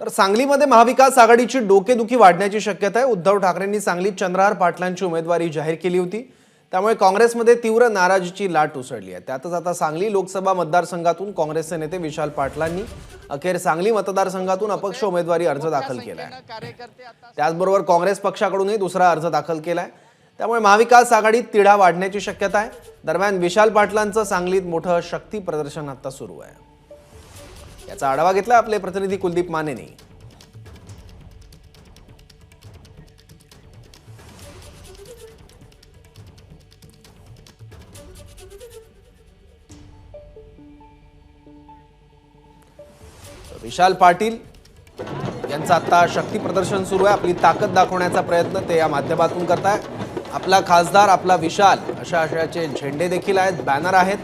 तर सांगलीमध्ये महाविकास आघाडीची डोकेदुखी वाढण्याची शक्यता आहे. उद्धव ठाकरेंनी सांगलीत चंद्रहार पाटलांची उमेदवारी जाहीर केली होती. त्यामुळे काँग्रेसमध्ये तीव्र नाराजीची लाट उसळली आहे. त्यातच आता सांगली लोकसभा मतदारसंघातून काँग्रेसचे नेते विशाल पाटलांनी अखेर सांगली मतदारसंघातून अपक्ष उमेदवारी अर्ज दाखल केला आहे. त्याचबरोबर काँग्रेस पक्षाकडूनही दुसरा अर्ज दाखल केला आहे. त्यामुळे महाविकास आघाडीत तिढा वाढण्याची शक्यता आहे. दरम्यान विशाल पाटलांचं सांगलीत मोठं शक्ती प्रदर्शन आता सुरू आहे. याचा आढावा घेतला आपले प्रतिनिधी कुलदीप मानेने. विशाल पाटील यांचं आता शक्ती प्रदर्शन सुरू आहे. आपली ताकद दाखवण्याचा प्रयत्न ते या माध्यमातून करताय आपला खासदार आपला विशाल अशा आशयाचे झेंडे देखील आहेत बॅनर आहेत.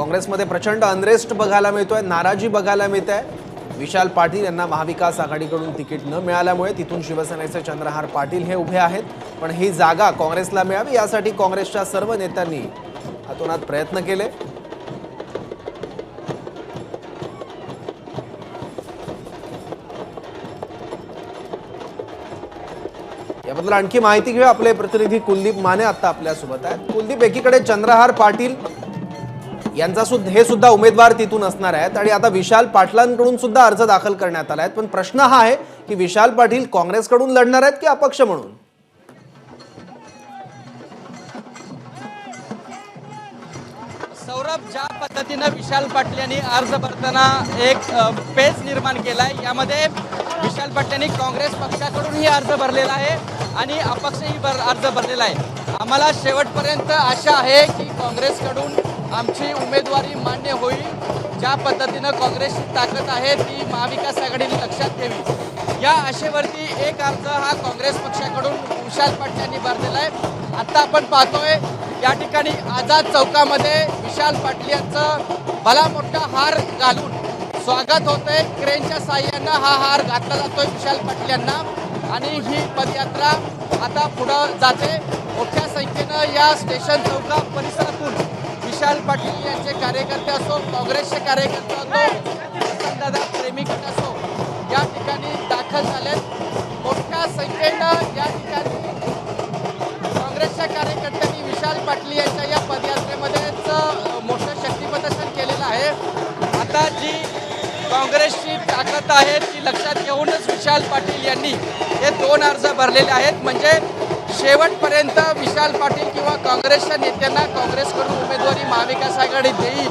काँग्रेसमध्ये प्रचंड अनरेस्ट बघायला मिळतोय नाराजी बघायला मिळते. आहे विशाल पाटील यांना महाविकास आघाडीकडून तिकीट न मिळाल्यामुळे तिथून शिवसेनेचे चंद्रहार पाटील हे उभे आहेत. पण ही जागा काँग्रेसला मिळावी यासाठी काँग्रेसच्या सर्व नेत्यांनी हातोनात प्रयत्न केले. याबद्दल आणखी माहिती घेऊ आपले प्रतिनिधी कुलदीप माने आता आपल्यासोबत आहेत. कुलदीप एकीकडे चंद्रहार पाटील यांचा सुद्धा हे सुद्धा उमेदवार तिथून असणार आहेत. आणि आता विशाल पाटलांकडून सुद्धा अर्ज दाखल करण्यात आला आहे पण प्रश्न हा आहे की विशाल पाटील काँग्रेसकडून लढणार आहेत की अपक्ष म्हणून? सौरभ ज्या पद्धतीनं विशाल पाटील यांनी अर्ज भरताना एक अ, पेच निर्माण केला आहे यामध्ये विशाल पाटील यांनी काँग्रेस पक्षाकडूनही अर्ज भरलेला आहे आणि अपक्षही भर अर्ज भरलेला आहे. आम्हाला शेवटपर्यंत आशा आहे की काँग्रेसकडून आमची उमेदवारी मान्य होईल. ज्या पद्धतीनं काँग्रेसची ताकद आहे ती महाविकास आघाडीने लक्षात घ्यावी या आशेवरती एक अर्ज हा काँग्रेस पक्षाकडून विशाल पाटील यांनी भरलेला आहे. आत्ता आपण पाहतोय या ठिकाणी आझाद चौकामध्ये विशाल पाटील यांचं भला मोठा हार घालून स्वागत होतंय. क्रेनच्या साह्यानं हा हार घातला जातोय विशाल पाटील यांना. आणि ही पदयात्रा आता पुढं जाते. मोठ्या संख्येनं या स्टेशन चौका परिसरातून विशाल पाटील यांचे कार्यकर्ते असो काँग्रेसचे कार्यकर्ते असो दादा प्रेमिक असो या ठिकाणी दाखल झालेत. मोठ्या संख्येनं या ठिकाणी काँग्रेसच्या कार्यकर्त्यांनी विशाल पाटील यांच्या या पदयात्रेमध्येच मोठं शक्ती प्रदर्शन केलेलं आहे. आता जी काँग्रेसची ताकद आहे ती लक्षात घेऊनच विशाल पाटील यांनी हे दोन अर्ज भरलेले आहेत. म्हणजे शेवटपर्यंत विशाल पाटील किंवा काँग्रेसच्या नेत्यांना काँग्रेसकडून उमेदवारी महाविकास आघाडी देईल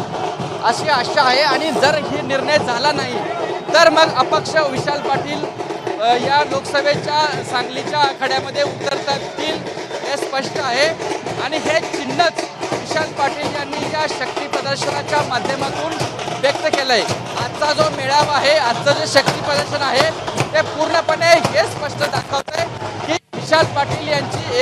अशी आशा आहे. आणि जर ही निर्णय झाला नाही तर मग अपक्ष विशाल पाटील या लोकसभेच्या सांगलीच्या आखाड्यामध्ये उतरतील हे स्पष्ट आहे. आणि हे चिन्हच विशाल पाटील यांनी या शक्ती प्रदर्शनाच्या माध्यमातून व्यक्त केलं आहे आजचा जो मेळावा आहे आजचं जे शक्ती प्रदर्शन आहे ते पूर्णपणे हे स्पष्ट दाखवलं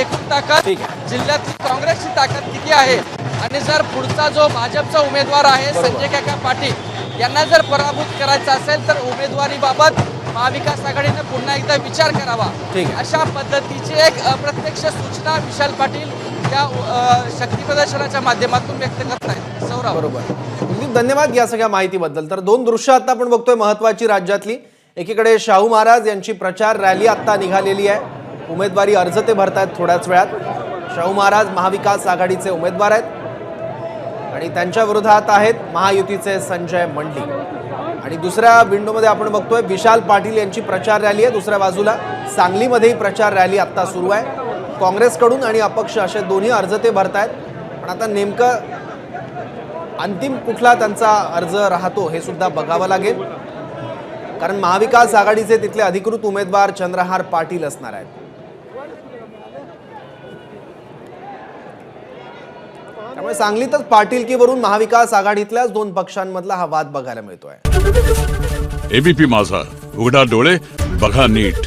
एकूण ताकद जिल्ह्यातली काँग्रेसची ताकद किती आहे? आणि जर पुढचा जो भाजपचा उमेदवार आहे संजय काका पाटील यांना जर पराभूत करायचा असेल तर उमेदवारीबाबत महाविकास आघाडीने पुन्हा एकदा विचार करावा. अशा पद्धतीची एक अप्रत्यक्ष सूचना विशाल पाटील या अ, शक्ती प्रदर्शनाच्या माध्यमातून व्यक्त करत आहेत. सौरभ बरोबर. धन्यवाद या सगळ्या माहितीबद्दल. तर दोन दृश्य आता आपण बघतोय महत्वाची राज्यातली. एकीकडे शाहू महाराज यांची प्रचार रॅली आता निघालेली आहे. उमेदवारी अर्ज ते आहेत थोड्याच वेळात. शाहू महाराज महाविकास आघाडीचे उमेदवार आहेत. आणि त्यांच्या विरोधात आहेत महायुतीचे संजय मंडी आणि दुसऱ्या विंडोमध्ये आपण बघतोय विशाल पाटील यांची प्रचार रॅली आहे. दुसऱ्या बाजूला सांगलीमध्येही प्रचार रॅली आत्ता सुरू आहे. काँग्रेसकडून आणि अपक्ष असे दोन्ही अर्ज ते आहेत पण आता नेमकं अंतिम कुठला त्यांचा अर्ज राहतो हे सुद्धा बघावं लागेल. कारण महाविकास आघाडीचे तिथले अधिकृत उमेदवार चंद्रहार पाटील असणार आहेत. त्यामुळे सांगलीतच पाटीलकीवरून महाविकास आघाडीतल्याच दोन पक्षांमधला हा वाद बघायला मिळतोय. एबीपी माझा उघडा डोळे बघा नीट.